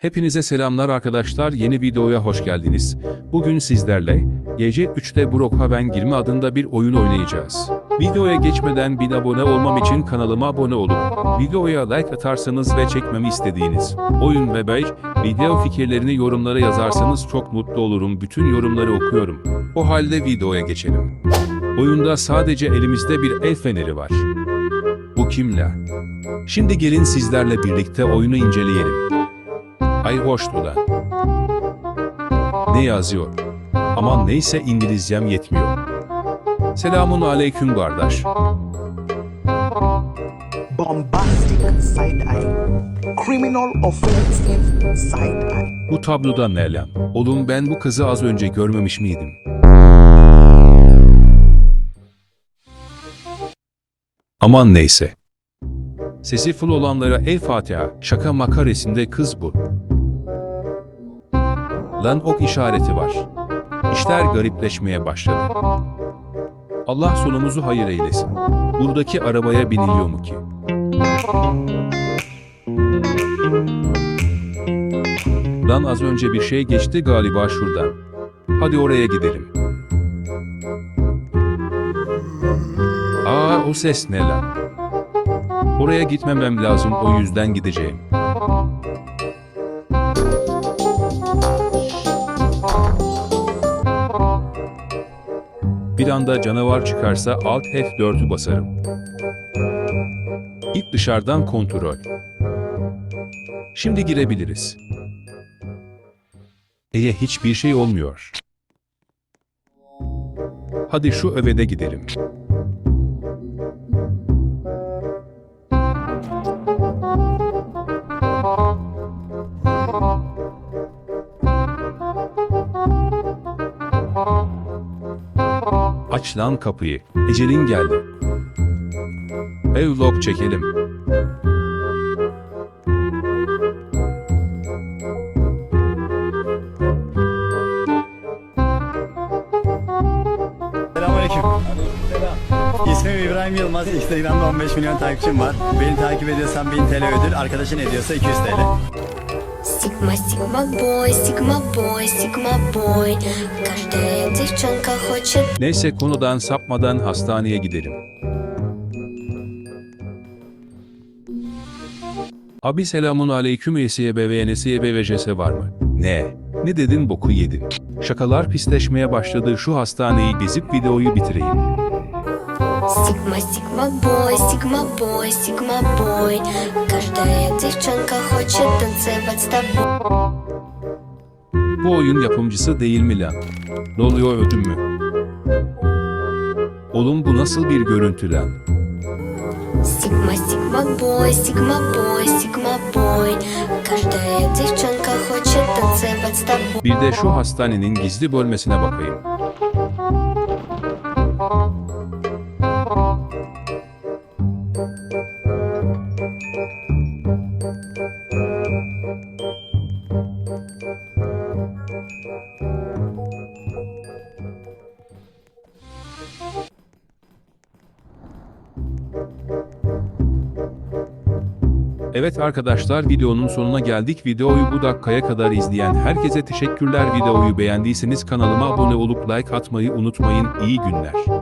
Hepinize selamlar arkadaşlar yeni videoya hoş geldiniz. Bugün sizlerle Gece 3'te Brookhaven 20 adında bir oyun oynayacağız. Videoya geçmeden bir abone olmam için kanalıma abone olup videoya like atarsanız ve çekmemi istediğiniz oyun ve bey video fikirlerini yorumlara yazarsanız çok mutlu olurum. Bütün yorumları okuyorum. O halde videoya geçelim. Oyunda sadece elimizde bir el feneri var. Bu kimle? Şimdi gelin sizlerle birlikte oyunu inceleyelim. Ay hoş lan. Ne yazıyor? Aman neyse İngilizcem yetmiyor. Selamun aleyküm kardeş. bombastic side eye, criminal offensive side eye. Bu tabloda ne lan? Oğlum ben bu kızı az önce görmemiş miydim? Aman neyse. Sesi full olanlara el Fatiha, şaka makaresinde kız bu. Lan ok işareti var. İşler garipleşmeye başladı. Allah sonumuzu hayır eylesin. Buradaki arabaya biniliyor mu ki? Lan az önce bir şey geçti galiba şuradan. Hadi oraya gidelim. Aa o ses ne lan? Oraya gitmemem lazım o yüzden gideceğim. Bir anda canavar çıkarsa Alt F4'ü basarım. İlk dışarıdan kontrol. Şimdi girebiliriz. Eye hiçbir şey olmuyor. Hadi şu övede gidelim. Aç lan kapıyı. Ecelin geldi. Evlog çekelim. Selamünaleyküm. İsmim İbrahim Yılmaz. Instagram'da 15 milyon takipçim var. Beni takip ediyorsan 1000 TL ödül. Arkadaşın ediyorsa 200 TL. Sigma, Sigma boy, Sigma boy, Sigma boy. Каждая девчонка хочет Neyse konudan sapmadan hastaneye gidelim. Abi selamun aleyküm ESYB ve NSYB ve JS var mı? Ne? Ne dedin boku yedin. Şakalar pisleşmeye başladı şu hastaneyi gezip videoyu bitireyim. Sigma, Sigma boy, Sigma boy, Sigma boy. Каждая девчонка хочет танцевать с тобой. Bu oyun yapımcısı değil mi lan? Ne oluyor ödüm mü? Oğlum bu nasıl bir görüntü lan? Sigma, Sigma boy, Sigma boy, Sigma boy. Каждая девчонка хочет танцевать с тобой. Bir de şu hastanenin gizli bölmesine bakayım. Evet arkadaşlar videonun sonuna geldik. Videoyu bu dakikaya kadar izleyen herkese teşekkürler. Videoyu beğendiyseniz kanalıma abone olup like atmayı unutmayın. İyi günler.